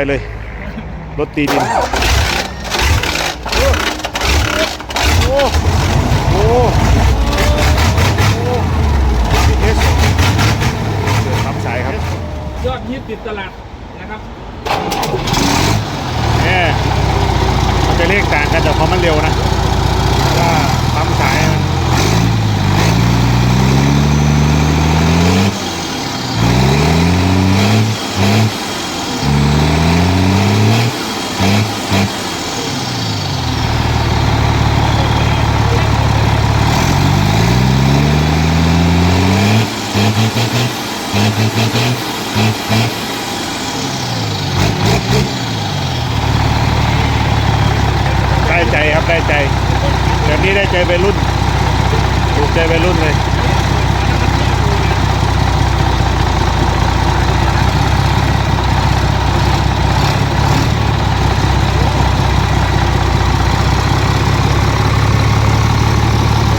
ไปเลย รถตีดิน โอ้โหโอ้โหเอสเดือดปั๊มสายครับยอดฮิตติดตลาดนะครับแหมมันจะเลขต่างกันแต่เพราะมันเร็วนะว่าปั๊มสายมันได้ใจครับได้ใจแบบนี้ได้ ใจวัยรุ่นถูกใจวัยรุ่นเลย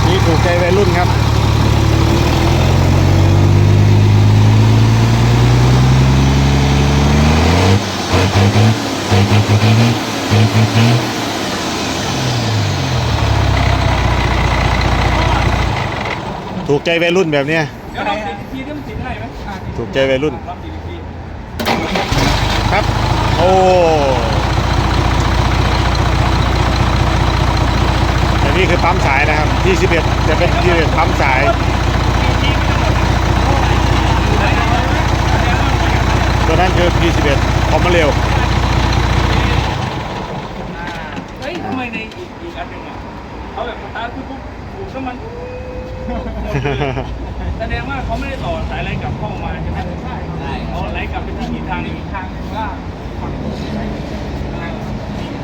นี่ถูกใจวัยรุ่นครับ ถูกใจวัยรุ่นแบบเนี้ยเดี๋ยวลองติดอีกทีที่มันติดได้ไหมอะติดถูกใจวัยรุ่น ลองติดอีกทีครับ โอ้ อันนี้คือปั๊มสายนะครับ21จะเป็น21ปั๊มสาย ตัวนั้นคือ P11 คอมมาเร็ว เฮ้ยทำไมในอีกอีกอันหนึ่งอะเขาแบบสตาร์ทปุ๊บปุ๊บปุ๊บก็มันหมดเลย แสดงว่าเขาไม่ได้ต่อสายอะไรกลับเข้ามาใช่ไหมใช่ใช่เขาไหลกลับไปที่อีกทางหนึงอีกทางหนึงว่าฝั่ง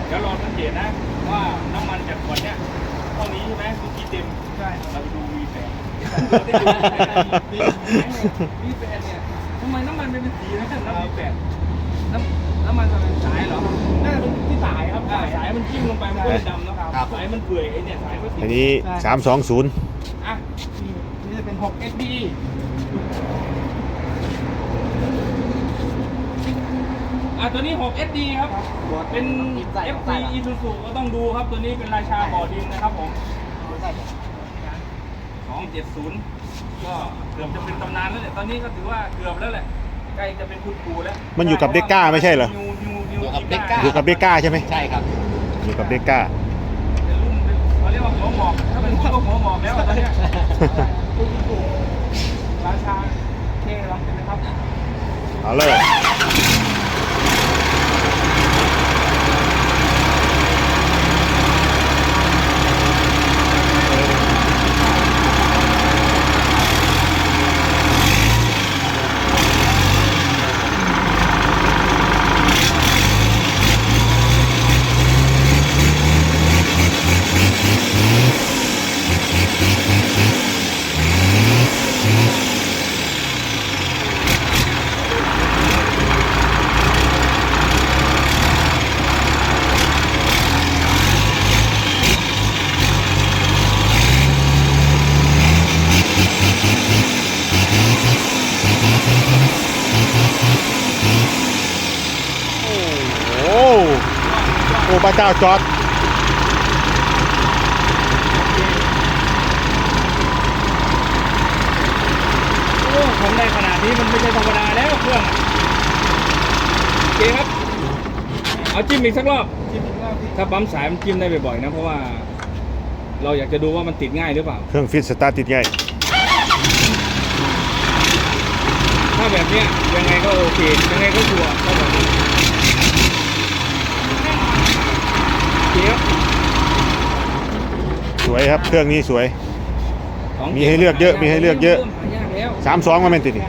เดี๋ยวรอสังเกตนะว่าน้ำมันจากขวดเนี้ยเท่านี้ใช่ไหมคือกี่เต็มใช่เราไปดู V8 V8 เนี่ยทำไมน้ำมันเป็นสีนะน้ำ V8 น้ำน้ำมันจะเป็นสายเหรอน่าจะเป็นที่สายครับอ่าสายมันจิ้มลงไปมันก็เลยดำเนาะครับสายมันเปื่อยไอ้เนี่ยสายก็สี อันนี้320อ่ะนี่นี่จะเป็น 6 SD อะตัวนี้ 6 SD ครับ เป็น FT Isuzu ก็ต้องดูครับ ตัวนี้เป็นราชาบ่อดินนะครับผม 270 ก็เกือบจะเป็นตำนานแล้วแหละตอนนี้ก็ถือว่าเกือบแล้วแหละ ใกล้จะเป็นคุณปูแล้วมันอยู่กับเด็กก้าไม่ใช่เหรอนิวนิวนิวอยู่กับเด็กก้า อยู่กับเบก้าใช่ไหมใช่ครับ อยู่กับเบก้า รียกว่าหัวหมอกถ้าเป็นหัวก็หัวหมอกแล้วอะตอนเนี้ยคุณปูราชาเคลองเป็นนะครับ เอาเลย โอ้โหโอ้ พระเจ้าจอร์ดโอ้ของในขนาดนี้มันไม่ใช่ธรรมดาแล้วเครื่องอะโอเคครับ เอาจิ้มอีกสักรอบถ้าปั๊มสายมันจิ้มได้บ่อยๆนะ เพราะว่า เราอยากจะดูว่ามันติดง่ายหรือเปล่า เครื่องฟิตสตาร์ทติดง่าย ถ้าแบบเนี้ยยังไงก็โอเค ยังไงก็ชัวร์ถ้าแบบนี้โอเคครับ ส วยครับเครื่องนี้สวยของมีให้เลือกเยอะมีให้เลือกเยอะหายากแล้ว32มาเป็นติดนี่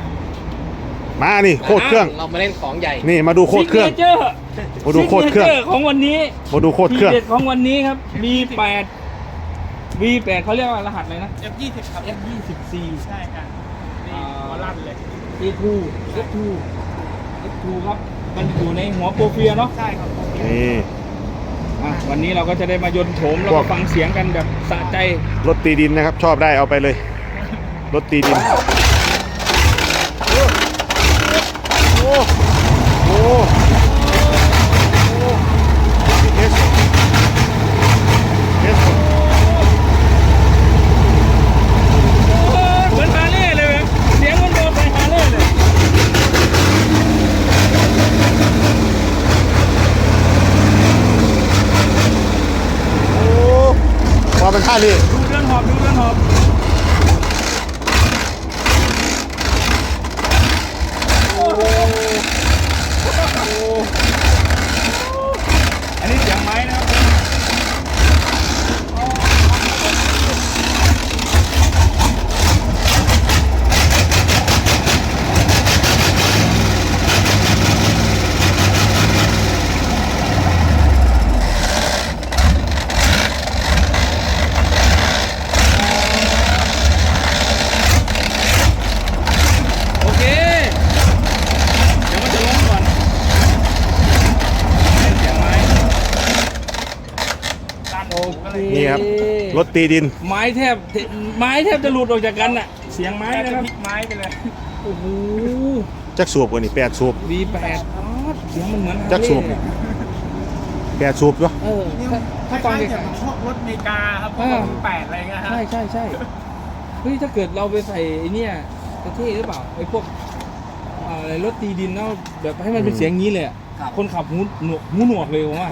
มานี่โคตรเครื่องเรามาเล่นของใหญ่นี่มาดูโคตรเครื่องซิกเนเจอร์มาดูโคตรเครื่องซิกนจของวันนี้มาดูโคตรเครื่องทีเด็ดของวันนี้ครับ V8 V8 เขาเรียกว่ารหัสอะไรนะ F20 ครับ F24 ใช่ครับนี่หัวลั่นเลย A2 F2 F2 ครับมันอยู่ในหัวโปรเฟียเนาะใช่ครับนี่ อะวันนี้เราก็จะได้มายนต์โฉมแล้วพวก็กฟังเสียงกันแบบสะใจ รถตีดินนะครับ ชอบได้เอาไปเลย รถตีดิน โอ้โหโอ้โห มันท่านี่ดูเดือนหอบดูเดือนหอบโอ้โหโอ้อันนี้เสียงไม้นะครับ โอเค เดี๋ยวมันจะล้มก่อนเล่นเสียงไม้ตันโอเค นี่ครับ รถตีดิน ไม้แทบไม้แทบจะหลุดออกจากกันน่ะเสียงไม้นะครับไม้ไปเลยโอ้โหจักสูบกว่านี่แปดสูบ V8 อ๋อเสียงมันเหมือนจักสูบฮาร์เลย์แปดสูบด้วยเออถ้าถ้าฟังเด็กอย่างพวกรถเมกาครับพวอ่ากแปดอะไรเงี้ยฮะ ใช่ใช่ใช่เฮ้ยถ้าเกิดเราไปใส่ไอ้เนี่ยจะเท่หรือเปล่าไอ้พวกอ่าอะไรรถตีดินแล้วแบบให้มันเป็นเสียงงี้เลยอะคนขับหูหนวกหูหนวกเลยผมว่า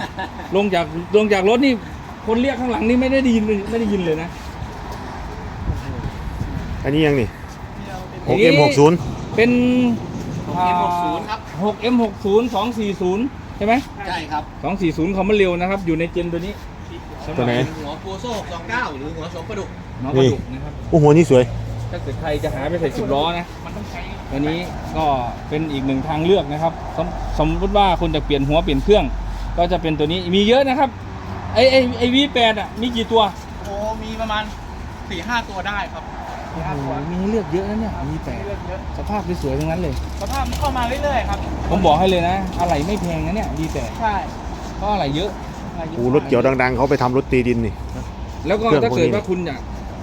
ลงจากลงจากรถนี่ คนเรียกข้างหลังนี่ไม่ได้ยินไม่ได้ยินเลยนะ อันนี้ยังนี่อันนี้ 6M60 เป็น 6M60 ครับ 6M60 240ใช่ไหมใช่ครับ240เขามันเร็วนะครับ อยู่ในเจนตัวนี้ตัวไหน หัวโปโซ่29 หรือหัวโสมประดุกน้องกระดุกนะครับ โอ้โห นี่สวย ถ้าเกิดใครจะหาไปใส่สิบล้อนะมันต้องใช้ตัวนี้ก็เป็นอีกหนึ่งทางเลือกนะครับ สมสมมติว่าคุณจะเปลี่ยนหัวเปลี่ยนเครื่อง ก็จะเป็นตัวนี้มีเยอะนะครับ ไอไอไอวีแปดอะมีกี่ตัว โอ้มีประมาณ4-5ตัวได้ครับโอ้โหมีให้เลือกเยอะนะเนี่ยวีแปดเลือกเยอะสภาพสวยๆทั้งนั้นเลย สภาพมันเข้ามาเรื่อยๆครับผมบอกให้เลยนะ อะไรไม่แพงนะเนี่ยวีแปดใช่เพราะอะไรเยอะ โอ้รถเกี่ยวดังๆเขาไปทำรถตีดินนี่ แล้วก็เครื่องถ้าเกิดพวกนี้ ว่าคุณอยาก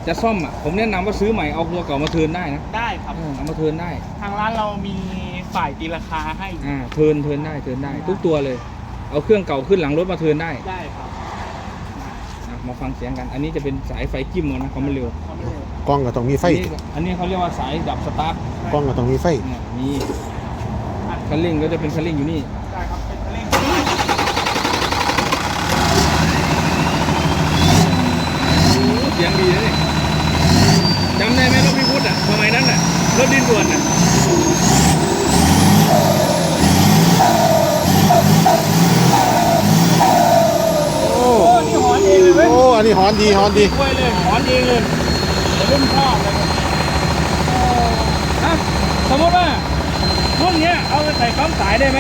จะซ่อมอะผมแนะนำว่าซื้อใหม่เอาตัวเก่ามาเทิร์นได้นะได้ครับ เออเอามาเทิร์นได้ทางร้านเรามีฝ่ายตีราคาให้อ่าเทิร์นเทิร์นได้เทิร์นได้ ทุกตัวเลย เอาเครื่องเก่าขึ้นหลังรถมาเทิร์นได้ ได้ครับอะ มาฟังเสียงกัน อันนี้จะเป็นสายไฟจิ้มเอานะความเร็วเขาไม่เร็วกล้องก็ต้องมีไฟ อันนี้อันนี้เขาเรียกว่าสายดับสตาร์ทกล้องก็ต้องมีไฟเนี่ยมีคันเร่งก็จะเป็นคันเร่งอยู่นี่ ได้ครับเป็นเร่งเสียงดีนะนี่จำได้ไหมรถพี่พุทธอะสมัยนั้นอะรถดินด่วนอะ โอ้ โอ้นี่หอนเองเลยเว้ย โอ้อั นนี้หอนดีหอนดีกล้วยเลยหอนเองเลยเดี๋ยวรุ่นชอบเลยฮะสมมติว่ารุ่นเนี้ยเอาไปใส่ปั๊มสายได้ไหม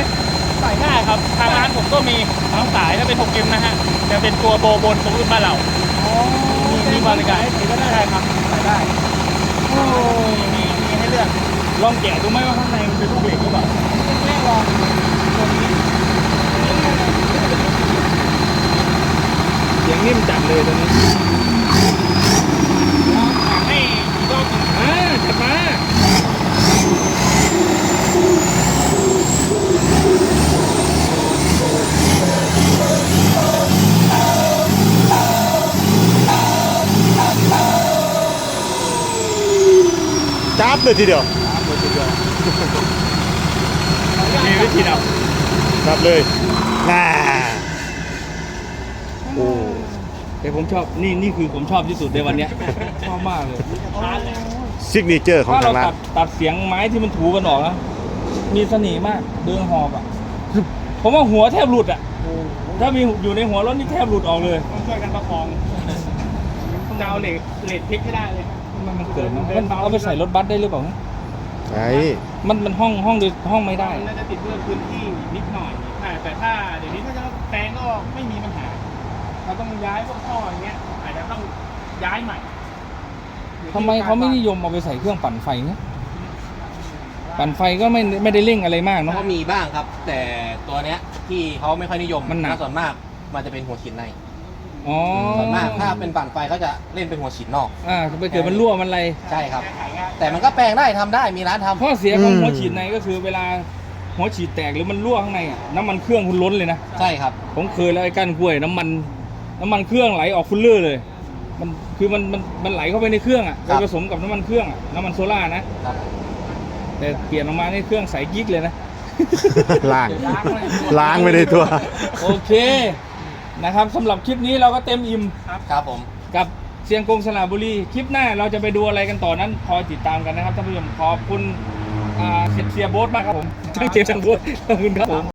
ใส่ได้ครับ ทางร้านผมก็มีทั้งสายถ้าเป็น 6M นะฮะจะเป็นตัวโบบนตรงรุ่นบ้านเรามีมีบริการให้ถือก็ได้ครับใส่ได้โอ้มีมีให้เลือกลองแกะดูไหมว่าข้างในมันเป็นลูกเหล็กหรือเปล่าแม่ลองตัวนี้ เสียงนิ่มจัด เลยตัวนี้ถามให้อีกรอบหนึงอ่าจัดมาจับเลยทีเดียวมีวิธีดับจับเลยน่าโอ้ แต่ผมชอบนี่นี่คือผมชอบที่สุดในวันเนี้ยชอบมากเลยร้านเลยซิกเนเจอร์ของถ้าทาเรางร้าตันดตัดเสียงไม้ที่มันถูกันออกนะมีเสน่ห์มากเดินหอบอะผมว่าหัวแทบหลุดอะถ้ามีอยู่ในหัวรถนี่แทบหลุดออกเลยต้องช่วยกันประคองจะเอาเหล็กเหล็กพลิกให้ได้เลยครับมันมันเกิดนะมันเอาไปใส่รถบัสได้หรือเปล่าไอ้มันมันห้องห้องโดยห้องไม่ได้มันน่าจะติดเรื่องพื้นที่นิดหน่อยอ่าแต่ถ้าเดี๋ยวนี้ถ้าจะแปลงก็ไม่มีปัญหา เราต้องย้ายพวกท่ออย่างเงี้ยอาจจะต้องย้ายใหม่ทำไมเขาไม่นิยมเอาไปใส่เครื่องปั่นไฟเนี่ยปั่นไฟก็ไม่ไม่ได้เร่งอะไรมากเนาะก็มีบ้างครับ แต่ตัวเนี้ยที่เขาไม่ค่อยนิยมมันหนักส่วนมากมันจะเป็นหัวฉีดในอ๋อส่วนมากถ้าเป็นปั่นไฟเขาจะเล่นเป็นหัวฉีดนอก อ่าไปเกิดมันรั่วมันอะไรใช่ครับ แต่มันก็แปลงได้ทำได้มีร้านทำข้อเสียของหัวฉีดในก็คือเวลาหัวฉีดแตกหรือมันรั่วข้างในอะน้ำมันเครื่องคุณล้นเลยนะใช่ครับผมเคยแล้วไอ้ก้านกล้วยน้ำมัน น้ำมันเครื่องไหลออกฟุลเลอร์เลย มันคือมันมันมันไหลเข้าไปในเครื่องอะไปผสมกับน้ำมันเครื่องอะน้ำมันโซล่านะ ครับ แต่เปลี่ยนออกมาในเครื่องใสกิ๊กเลยนะ ล้าง ล้างไม่ได้ตัว โอเคนะครับสำหรับคลิปนี้เราก็เต็มอิ่มครับผม กับชียงกงสระบุรี คลิปหน้าเราจะไปดูอะไรกันต่อนั้นคอยติดตามกันนะครับท่านผู้ชมขอบคุณอ่าเสียโบ๊ทมากครับผมช่างเจมส์ช่างโบ๊ทขอบคุณครับผม